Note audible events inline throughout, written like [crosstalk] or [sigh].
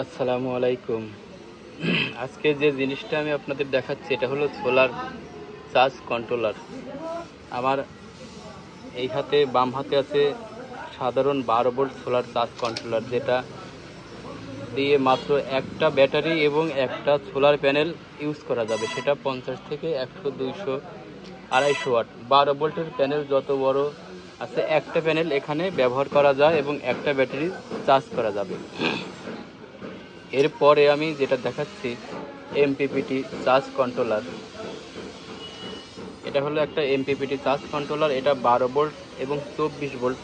আসসালামু আলাইকুম। [clears throat] আজকে যে জিনিসটা আমি আপনাদের দেখাচ্ছি, এটা হলো সোলার চার্জ কন্ট্রোলার আমার এই হাতে বাম হাতে আছে সাধারণ বারো ভোল্ট সোলার চার্জ কন্ট্রোলার যেটা দিয়ে মাত্র একটা ব্যাটারি এবং একটা সোলার প্যানেল ইউজ করা যাবে। সেটা পঞ্চাশ থেকে একশো দুইশো আড়াইশো ওয়াট বারো ভোল্টের প্যানেল যত বড় আছে, একটা প্যানেল এখানে ব্যবহার করা যায় এবং একটা ব্যাটারি চার্জ করা যাবে। [clears throat] এরপরে আমি যেটা দেখাচ্ছি এমপিপিটি চার্জ কন্ট্রোলার এটা হলো একটা এমপিপিটি চার্জ কন্ট্রোলার এটা বারো ভোল্ট এবং চব্বিশ ভোল্ট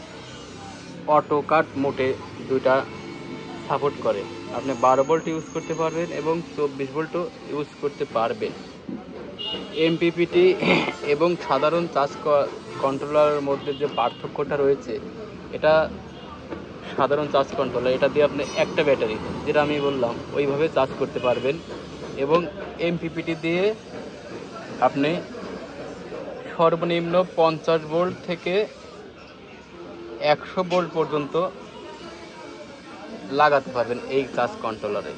অটো কাট মোটে দুইটা সাপোর্ট করে। আপনি বারো ভোল্ট ইউজ করতে পারবেন এবং চব্বিশ ভোল্টও ইউজ করতে পারবেন। এমপিপিটি এবং সাধারণ চার্জ কন্ট্রোলারের মধ্যে যে পার্থক্যটা রয়েছে, এটা সাধারণ চার্জ কন্ট্রোলার এটা দিয়ে আপনি একটা ব্যাটারি যেটা আমি বললাম, ওইভাবে চার্জ করতে পারবেন এবং এমপিপিটি দিয়ে আপনি সর্বনিম্ন পঞ্চাশ ভোল্ট থেকে একশো ভোল্ট পর্যন্ত লাগাতে পারবেন এই চার্জ কন্ট্রোলারে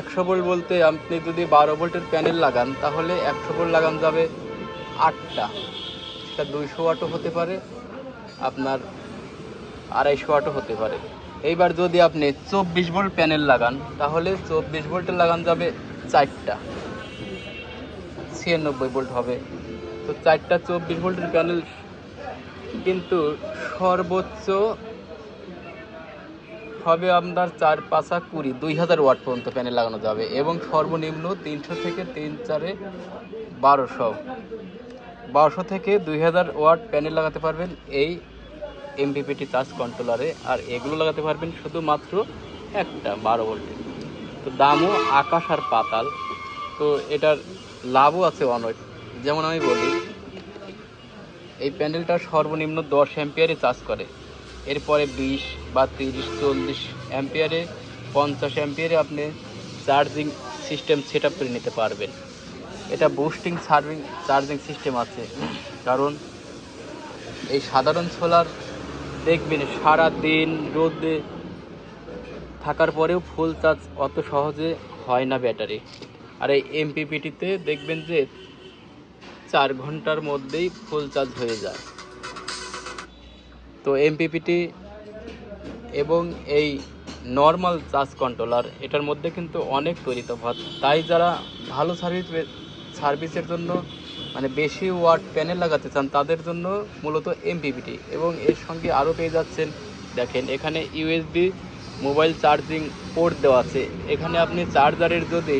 একশো ভোল্ট বলতে আপনি যদি বারো ভোল্টের প্যানেল লাগান, তাহলে একশো ভোল্ট লাগানো যাবে আটটা। সেটা দুইশো ওয়াটও হতে পারে। আপনার আড়াইশো ওয়াটও হতে পারে। এইবার যদি আপনি চব্বিশ ভোল্ট প্যানেল লাগান, তাহলে চব্বিশ ভোল্টের লাগান যাবে চারটা। ছিয়ানব্বই ভোল্ট হবে। তো চারটা চব্বিশ ভোল্টের প্যানেল কিন্তু সর্বোচ্চ হবে আপনার চার পাঁচা কুড়ি, দুই হাজার ওয়াট পর্যন্ত প্যানেল লাগানো যাবে এবং সর্বনিম্ন তিনশো থেকে তিন চারে বারোশো। বারোশো থেকে দুই হাজার ওয়াট প্যানেল লাগাতে পারবেন এই এমপিপিটি চার্জ কন্ট্রোলারে আর এগুলো লাগাতে পারবেন শুধুমাত্র একটা বারো ভোল্টের তো দামও আকাশ আর পাতাল। তো এটার লাভও আছে অনেক। যেমন আমি বলি, এই প্যান্ডেলটা সর্বনিম্ন দশ অ্যাম্পিয়ারে চার্জ করে। এরপরে বিশ বা তিরিশ, চল্লিশ অ্যাম্পিয়ারে, পঞ্চাশ অ্যাম্পিয়ারে আপনি চার্জিং সিস্টেম সেট করে নিতে পারবেন। এটা বুস্টিং সার্ভিং চার্জিং সিস্টেম আছে। কারণ এই সাধারণ সোলার দেখবেন সারা দিন রোদে থাকার পরেও ফুল চার্জ অত সহজে হয় না ব্যাটারি। আর এই এমপিপিটিতে দেখবেন যে চার ঘণ্টার মধ্যেই ফুল চার্জ হয়ে যায়। তো এমপিপিটি এবং এই নর্মাল চার্জ কন্ট্রোলার, এটার মধ্যে কিন্তু অনেক তৈরি তফাৎ তাই যারা ভালো সার্ভিস সার্ভিসের জন্য মানে বেশি ওয়াট প্যানেল লাগাতে চান, তাদের জন্য মূলত এমপিপিটি। এবং এর সঙ্গে আরও পেয়ে যাচ্ছেন, দেখেন, এখানে ইউএসবি মোবাইল চার্জিং পোর্ট দেওয়া আছে। এখানে আপনি চার্জারের যদি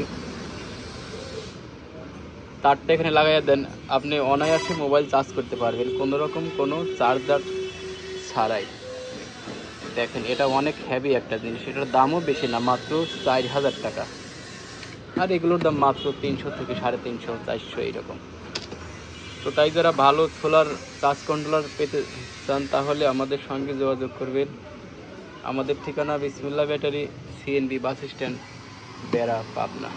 তারটা এখানে লাগাইয়া দেন, আপনি অনায়াসে মোবাইল চার্জ করতে পারবেন। কোনো রকম কোনো চার্জার ছাড়াই। দেখেন, এটা অনেক হ্যাভি একটা জিনিস। এটার দামও বেশি না, মাত্র চার হাজার টাকা। আর এগুলোর দাম মাত্র তিনশো থেকে সাড়ে তিনশো, চারশো এইরকম। তো তাই যারা ভালো সোলার চার্জ কন্ট্রোলার পেতে চান, তাহলে আমাদের সঙ্গে যোগাযোগ করবেন। আমাদের ঠিকানা Bismillah battery CNB bus stand, Bera, Pabna.